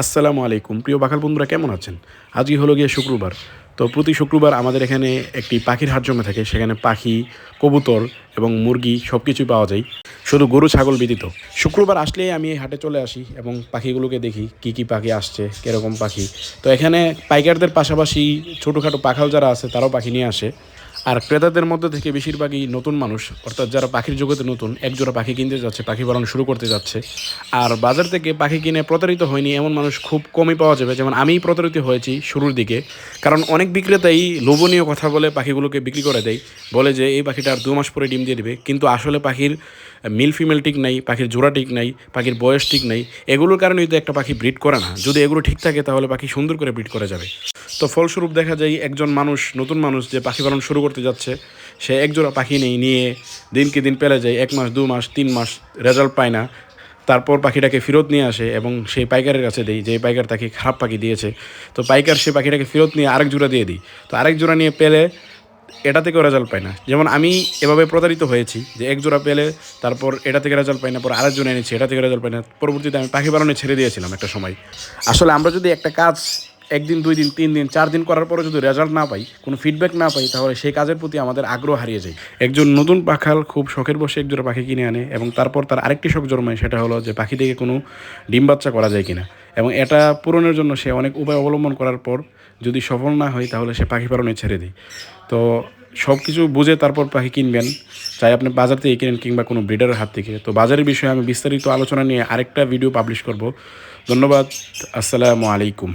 আসসালামু আলাইকুম। প্রিয় বাখাল বন্ধুরা, কেমন আছেন? আজকে হলো গিয়ে শুক্রবার। তো প্রতি শুক্রবার আমাদের এখানে একটি পাখির হাট জমে থাকে, সেখানে পাখি, কবুতর এবং মুরগি সব কিছুই পাওয়া যায়। শুধু গরু, ছাগল ব্যতীত। শুক্রবার আসলেই আমি এই হাটে চলে আসি এবং পাখিগুলোকে দেখি, কি কি পাখি আসছে, কীরকম পাখি। তো এখানে পাইকারদের পাশাপাশি ছোটোখাটো পাখাল যারা আছে, তারাও পাখি নিয়ে আসে। আর ক্রেতাদের মধ্যে থেকে বেশিরভাগই নতুন মানুষ, অর্থাৎ যারা পাখির জগতে নতুন, একজোড়া পাখি কিনতে যাচ্ছে, পাখি পালন শুরু করতে যাচ্ছে। আর বাজার থেকে পাখি কিনে প্রতারিত হয়নি এমন মানুষ খুব কমই পাওয়া যাবে, যেমন আমিই প্রতারিত হয়েছি শুরুর দিকে। কারণ অনেক বিক্রেতাই লোভনীয় কথা বলে পাখিগুলোকে বিক্রি করে দেয়, বলে যে এই পাখিটা আর দু মাস পরে ডিম দিয়ে দেবে। কিন্তু আসলে পাখির মিল ফিমেল ঠিক নাই, পাখির জোড়া ঠিক নাই, পাখির বয়স ঠিক নাই, এগুলোর কারণেই তো একটা পাখি ব্রিড করে না। যদি এগুলো ঠিক থাকে, তাহলে পাখি সুন্দর করে ব্রিড করা যাবে। তো ফলস্বরূপ দেখা যায় একজন মানুষ, নতুন মানুষ যে পাখি পালন শুরু করতে যাচ্ছে, সে একজোড়া পাখি নেই, নিয়ে দিনকে দিন পেলে যায়, এক মাস, দু মাস, তিন মাস রেজাল্ট পায় না। তারপর পাখিটাকে ফেরত নিয়ে আসে এবং সেই পাইকারের কাছে দেয়, যে পাইকার তাকে খারাপ পাখি দিয়েছে। তো পাইকার সে পাখিটাকে ফেরত নিয়ে আরেক জোড়া দিয়ে দিই। তো আরেক জোড়া নিয়ে পেলে এটা থেকেও রেজাল্ট পায় না। যেমন আমি এভাবে প্রতারিত হয়েছি যে এক জোড়া পেলে তারপর এটা থেকে রেজাল্ট পাই না, পর জোড়া এনেছি, এটা থেকে রেজাল্ট পাই না। পরবর্তীতে আমি পাখি পালনে ছেড়ে দিয়েছিলাম একটা সময়। আসলে আমরা যদি একটা কাজ একদিন, দুই দিন, তিন দিন, চার দিন করার পরে যদি রেজাল্ট না পাই, কোনো ফিডব্যাক না পাই, তাহলে সেই কাজের প্রতি আমাদের আগ্রহ হারিয়ে যায়। একজন নতুন পাখাল খুব শখের বসে একজোড়া পাখি কিনে আনে এবং তারপর তার আরেকটি শখ জন্মায়, সেটা হলো যে পাখি থেকে কোনো ডিম বাচ্চা করা যায় কিনা। এবং এটা পূরণের জন্য সে অনেক উপায় অবলম্বন করার পর যদি সফল না হয়, তাহলে সে পাখি পালনে ছেড়ে দেয়। তো সব কিছু বুঝে তারপর পাখি কিনবেন, চাই আপনি বাজার থেকে কিনেন কিংবা কোনো ব্রিডারের হাত থেকে। তো বাজারের বিষয়ে আমি বিস্তারিত আলোচনা নিয়ে আরেকটা ভিডিও পাবলিশ করব। ধন্যবাদ, আসসালামু আলাইকুম।